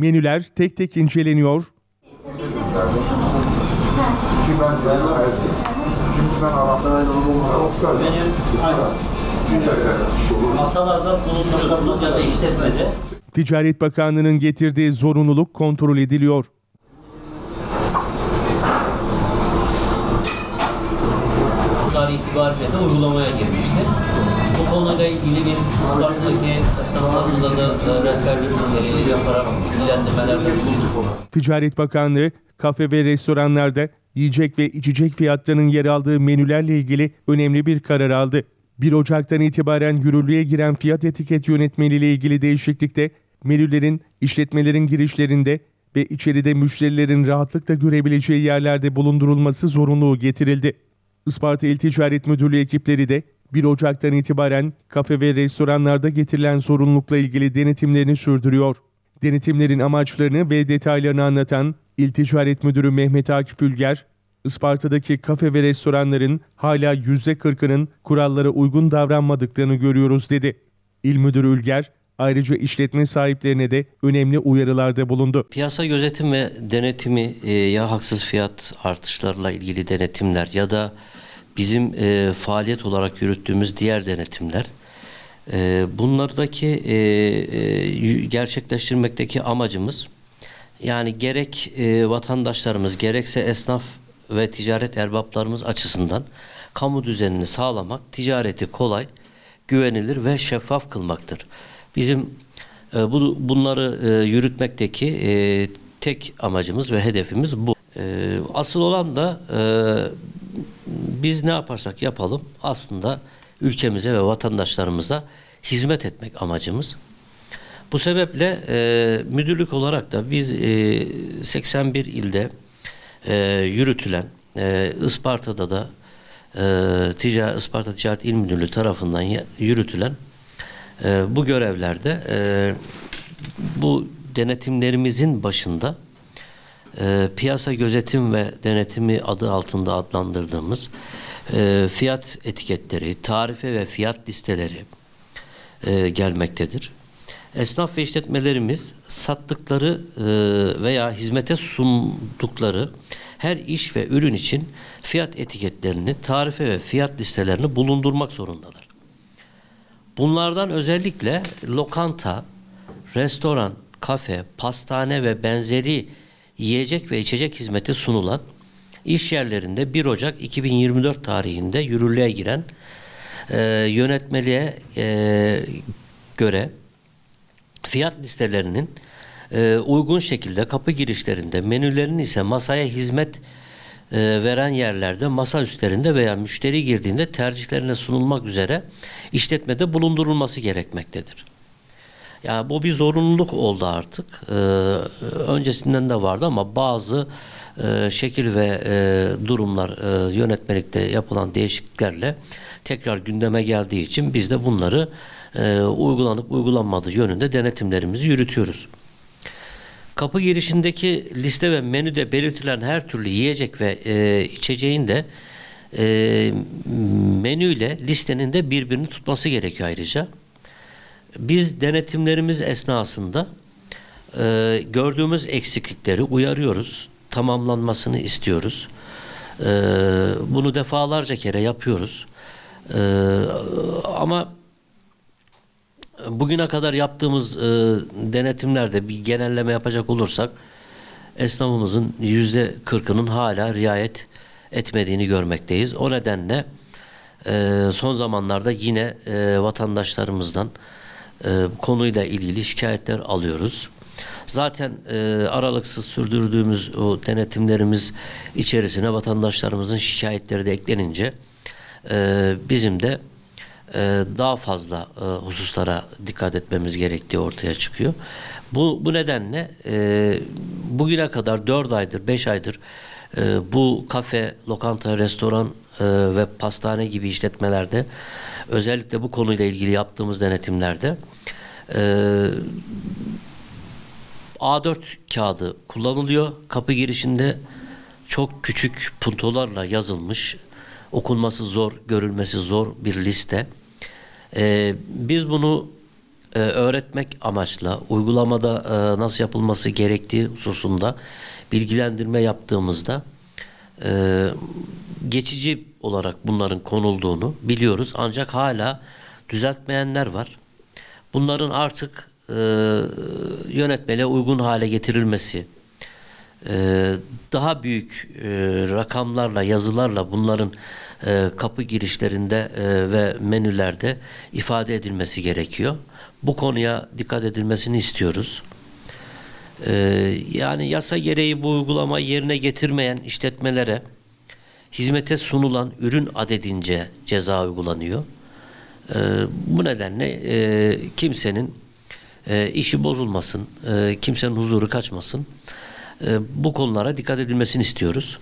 Menüler tek tek inceleniyor, Masalarda bulundurduğumuz ya da işletmede Ticaret Bakanlığı'nın getirdiği zorunluluk kontrol ediliyor. Tarih itibariyle de uygulamaya girmiştir. Bu konuyla ilgili biz Isparta'daki esnaflarımıza da e, rehberlik e, yaparak bilgilendirmelerde bulunduk. Ticaret Bakanlığı kafe ve restoranlarda yiyecek ve içecek fiyatlarının yer aldığı menülerle ilgili önemli bir karar aldı. 1 Ocak'tan itibaren yürürlüğe giren fiyat etiket yönetmeliği ile ilgili değişiklikte menülerin işletmelerin girişlerinde ve içeride müşterilerin rahatlıkla görebileceği yerlerde bulundurulması zorunluluğu getirildi. Isparta İl Ticaret Müdürlüğü ekipleri de 1 Ocak'tan itibaren kafe ve restoranlarda getirilen sorumlulukla ilgili denetimlerini sürdürüyor. Denetimlerin amaçlarını ve detaylarını anlatan İl Ticaret Müdürü Mehmet Akif Ülger, Isparta'daki kafe ve restoranların hala %40'ının kurallara uygun davranmadıklarını görüyoruz dedi. İl Müdürü Ülger, ayrıca işletme sahiplerine de önemli uyarılarda bulundu. Piyasa gözetim ve denetimi e, ya haksız fiyat artışlarla ilgili denetimler ya da bizim e, faaliyet olarak yürüttüğümüz diğer denetimler e, bunlardaki e, e, gerçekleştirmekteki amacımız yani gerek e, vatandaşlarımız gerekse esnaf ve ticaret erbaplarımız açısından kamu düzenini sağlamak, ticareti kolay, güvenilir ve şeffaf kılmaktır. Bizim e, bu bunları e, yürütmekteki e, tek amacımız ve hedefimiz bu. E, asıl olan da e, biz ne yaparsak yapalım aslında ülkemize ve vatandaşlarımıza hizmet etmek amacımız. Bu sebeple e, müdürlük olarak da biz e, 81 ilde e, yürütülen e, Isparta'da da e, Ticaret, Isparta Ticaret İl Müdürlüğü tarafından yürütülen e, bu görevlerde e, bu denetimlerimizin başında e, piyasa gözetim ve denetimi adı altında adlandırdığımız e, fiyat etiketleri, tarife ve fiyat listeleri e, gelmektedir. Esnaf ve işletmelerimiz sattıkları e, veya hizmete sundukları her iş ve ürün için fiyat etiketlerini, tarife ve fiyat listelerini bulundurmak zorundadır. Bunlardan özellikle lokanta, restoran, kafe, pastane ve benzeri yiyecek ve içecek hizmeti sunulan iş yerlerinde 1 Ocak 2024 tarihinde yürürlüğe giren e, yönetmeliğe e, göre fiyat listelerinin e, uygun şekilde kapı girişlerinde, menülerin ise masaya hizmet e, veren yerlerde, masa üstlerinde veya müşteri girdiğinde tercihlerine sunulmak üzere işletmede bulundurulması gerekmektedir. Yani bu bir zorunluluk oldu artık. Ee, öncesinden de vardı ama bazı e, şekil ve e, durumlar e, yönetmelikte yapılan değişikliklerle tekrar gündeme geldiği için biz de bunları uygulanıp uygulanmadığı yönünde denetimlerimizi yürütüyoruz. Kapı girişindeki liste ve menüde belirtilen her türlü yiyecek ve e, içeceğin de e, menüyle listenin de birbirini tutması gerekiyor ayrıca. Biz denetimlerimiz esnasında e, gördüğümüz eksiklikleri uyarıyoruz, tamamlanmasını istiyoruz. E, bunu defalarca kere yapıyoruz. E, ama bugüne kadar yaptığımız e, denetimlerde bir genelleme yapacak olursak esnafımızın yüzde kırkının hala riayet etmediğini görmekteyiz. O nedenle e, son zamanlarda yine e, vatandaşlarımızdan e, konuyla ilgili şikayetler alıyoruz. Zaten e, aralıksız sürdürdüğümüz o denetimlerimiz içerisine vatandaşlarımızın şikayetleri de eklenince e, bizim de e, daha fazla e, hususlara dikkat etmemiz gerektiği ortaya çıkıyor. Bu, bu nedenle e, bugüne kadar 4 aydır, 5 aydır e, bu kafe, lokanta, restoran e, ve pastane gibi işletmelerde özellikle bu konuyla ilgili yaptığımız denetimlerde e, A4 kağıdı kullanılıyor. Kapı girişinde çok küçük puntolarla yazılmış, okunması zor, görülmesi zor bir liste. Ee, biz bunu e, öğretmek amaçla uygulamada e, nasıl yapılması gerektiği hususunda bilgilendirme yaptığımızda e, geçici olarak bunların konulduğunu biliyoruz. Ancak hala düzeltmeyenler var. Bunların artık e, yönetmeliğe uygun hale getirilmesi, e, daha büyük e, rakamlarla, yazılarla bunların e, kapı girişlerinde e, ve menülerde ifade edilmesi gerekiyor. Bu konuya dikkat edilmesini istiyoruz. E, yani yasa gereği bu uygulamayı yerine getirmeyen işletmelere hizmete sunulan ürün adedince ceza uygulanıyor. E, bu nedenle e, kimsenin e, işi bozulmasın, e, kimsenin huzuru kaçmasın. E, bu konulara dikkat edilmesini istiyoruz.